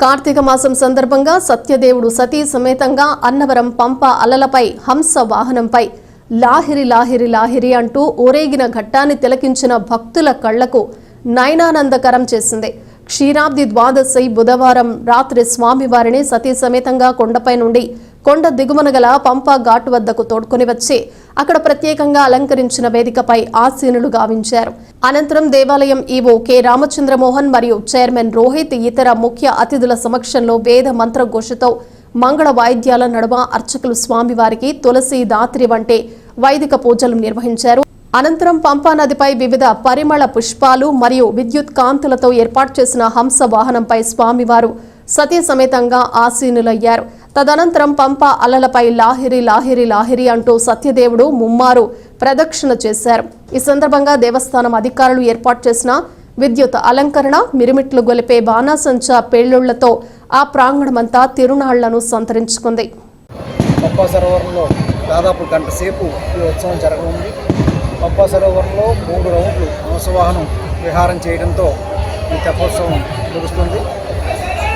కార్తీక మాసం సందర్భంగా సత్యదేవుడు సతీ సమేతంగా అన్నవరం పంప అలలపై హంస వాహనంపై లాహిరి లాహిరి లాహిరి అంటూ ఊరేగిన ఘట్టాన్ని తిలకించిన భక్తుల కళ్ళకు నయనానందకరం చేసింది. క్షీరాబ్ది ద్వాదశి బుధవారం రాత్రి స్వామివారిని సతీ సమేతంగా కొండపై నుండి కొండ దిగుమన గల పంపా ఘాట్ వద్దకు తోడ్కొని వచ్చి అక్కడ ప్రత్యేకంగా అలంకరించిన వేదికపై ఆసీనులు గావించారు. అనంతరం దేవాలయం ఈవో కె. రామచంద్రమోహన్ మరియు చైర్మన్ రోహిత్ ఇతర ముఖ్య అతిథుల సమక్షంలో వేద మంత్రఘోషతో మంగళ వాయిద్యాల నడుమ అర్చకులు స్వామివారికి తులసి దాత్రి వంటి వైదిక పూజలు నిర్వహించారు. అనంతరం పంపా నదిపై వివిధ పరిమళ పుష్పాలు మరియు విద్యుత్ కాంతులతో ఏర్పాటు చేసిన హంస వాహనంపై స్వామివారు సతీ సమేతంగా ఆసీనులయ్యారు. తదనంతరం పంప అలలపై లాహిరి లాహిరి లాహిరి అంటూ సత్యదేవుడు ముమ్మారు ప్రదక్షిణ చేశారు. ఈ సందర్భంగా దేవస్థానం అధికారులు ఏర్పాటు చేసిన విద్యుత్ అలంకరణ మిరుమిట్లు గొలిపే బాణాసంచ పేళ్ళుళ్ళతో ఆ ప్రాంగణమంతా తిరునాళ్ళను సంతరించుకుంది. పంపా సరోవరంలో దాదాపు గంట సేపు ఈ ఉత్సవం జరగనుంది. పంపా సరోవరంలో మూడు రౌండ్లు హంసవాహనం విహారం చేయడంతో ఈ తెప్పోత్సవం ముగుస్తుంది.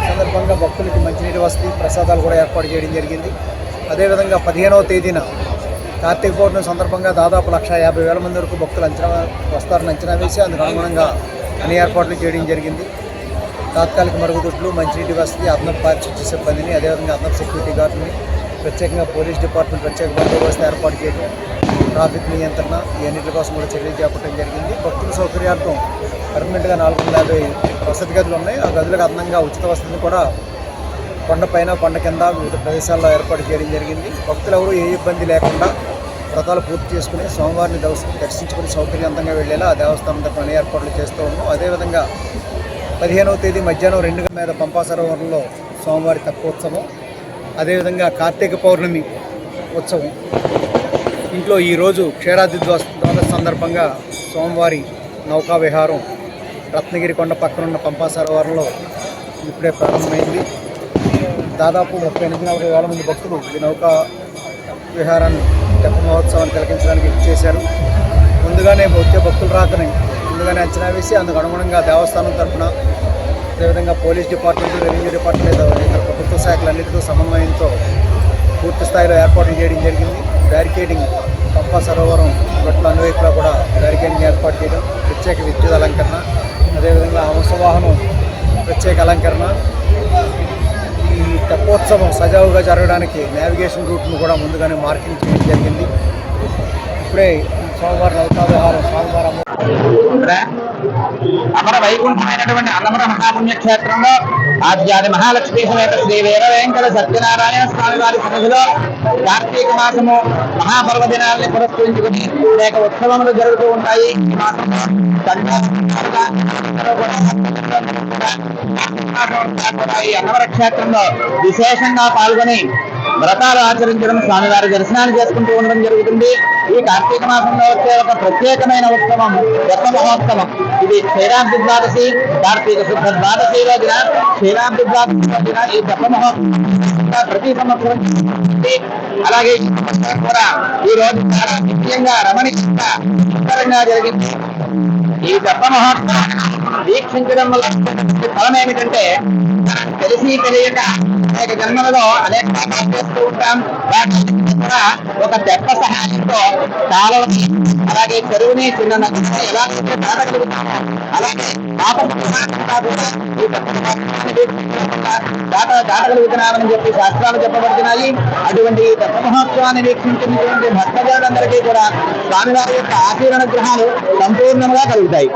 సందర్భంగా భక్తులకి మంచినీటి వసతి ప్రసాదాలు కూడా ఏర్పాటు చేయడం జరిగింది. అదేవిధంగా పదిహేనవ తేదీన కార్తీక పౌర్ణమి సందర్భంగా దాదాపు లక్ష యాభై వేల మంది వరకు భక్తులు అంచనా వస్తారని అంచనా వేసి అందుకు అనుగుణంగా అన్ని ఏర్పాట్లు చేయడం జరిగింది. తాత్కాలిక మరుగుదొడ్లు మంచినీటి వసతి అదనపు పారిశుద్ధ్య సిబ్బందిని అదేవిధంగా అదనపు సెక్యూరిటీ గార్డుని ప్రత్యేకంగా పోలీస్ డిపార్ట్మెంట్ ప్రత్యేక బందోబస్తు ఏర్పాటు చేయడం ట్రాఫిక్ నియంత్రణ ఇవన్నింటి కోసం కూడా చర్యలు చేపట్టడం జరిగింది. భక్తుల సౌకర్యార్థం పర్మనెంట్గా నాలుగు వందల యాభై వసతి గదులు ఉన్నాయి. ఆ గదులకు అదనంగా ఉచిత వసతిని కూడా కొండపైన కొండ కింద వివిధ ప్రదేశాల్లో ఏర్పాటు చేయడం జరిగింది. భక్తులు ఎవరు ఏ ఇబ్బంది లేకుండా వ్రతాలు పూర్తి చేసుకుని సోమవారిని దర్శించుకుని సౌకర్యవంతంగా వెళ్ళేలా ఆ దేవస్థానం తరఫున ఏర్పాట్లు చేస్తూ ఉన్నాం. అదేవిధంగా పదిహేనవ తేదీ మధ్యాహ్నం రెండు మీద పంపా సరోవరంలో సోమవారి తక్కువోత్సవం అదేవిధంగా కార్తీక పౌర్ణమి ఉత్సవం. ఇంట్లో ఈరోజు క్షీరాది ద్వా- సందర్భంగా సోమవారి నౌకా విహారం రత్నగిరి కొండ పక్కన ఉన్న పంపా సరోవరంలో ఇప్పుడే ప్రారంభమైంది. దాదాపు ముప్పై ఎనిమిది నలభై వేల మంది భక్తులు ఈ నౌకా విహారాన్ని తెప్ప మహోత్సవాన్ని తిలకించడానికి చేశారు. ముందుగానే వచ్చే భక్తులు రాకని ముందుగానే అంచనా వేసి అందుకు అనుగుణంగా దేవస్థానం తరఫున అదేవిధంగా పోలీస్ డిపార్ట్మెంట్ రెవెన్యూ డిపార్ట్మెంట్ ఇతర ప్రభుత్వ శాఖలన్నిటితో సమన్వయంతో పూర్తి స్థాయిలో ఏర్పాట్లు చేయడం జరిగింది. బ్యారికేడింగ్ పంపా సరోవరం గట్ల అన్వైపులా కూడా బ్యారికేడింగ్ ఏర్పాటు చేయడం ప్రత్యేక విద్యుత్ అలంకరణ అలంకరణ ఈ తెప్పోత్సవం సజావుగా జరగడానికి నావిగేషన్ రూట్ను కూడా ముందుగానే మార్కింగ్ చేయడం జరిగింది. ఇప్పుడే సోమవారం నౌకా సోమవారం అమర వైకుంఠమైనటువంటి అన్నమర మహాపుణ్యక్షేత్రంలో ఆద్యాది మహాలక్ష్మీ సమేత శ్రీ వీర వెంకట సత్యనారాయణ స్వామి వారి సన్నిధిలో కార్తీక మాసము మహాపర్వదినాల్ని పురస్కరించుకుని అనేక ఉత్సవములు జరుగుతూ ఉంటాయి. ఈ మాసంలో సంధ్యావందనాలుగా ఈ అన్నవర క్షేత్రంలో విశేషంగా పాల్గొని వ్రతాలు ఆచరించడం స్వామివారి దర్శనాన్ని చేసుకుంటూ ఉండడం జరుగుతుంది. ఈ కార్తీక మాసంలో వచ్చే ఒక ప్రత్యేకమైన ఉత్సవం దత్త మహోత్సవం. ఇది శ్రీరాబ్ది ద్వాదశి కార్తీక శుద్ధ ద్వాదశి రోజున శ్రీరాబ్ది ద్వాదశి రోజున ఈ దత్త మహోత్సవం ప్రతి సంవత్సరం అలాగే ఈ కూడా ఈ రోజు చాలా ముఖ్యంగా రమణీయంగా జరిగింది. ఈ దత్త మహాత్మ వీక్షించడం వల్ల ఫలం ఏమిటంటే తెలిసి తెలియక అనేక జన్మలలో అనేక చేస్తూ ఉంటాం. వాటి కూడా ఒక దెబ్బ సహాయంతో కాలువని అలాగే చెరువుని చిన్న నదిని ఎలా అయితే అలాగే ఈ దాట దాటగలుగుతున్నామని చెప్పి శాస్త్రాలు చెప్పబడుతున్నాయి. అటువంటి ఈ తెప్ప మహోత్సవాన్ని వీక్షించినటువంటి భక్తజనులందరికీ కూడా స్వామివారి యొక్క ఆశీర్వణ గ్రహాలు సంపూర్ణంగా కలుగుతాయి. দেয়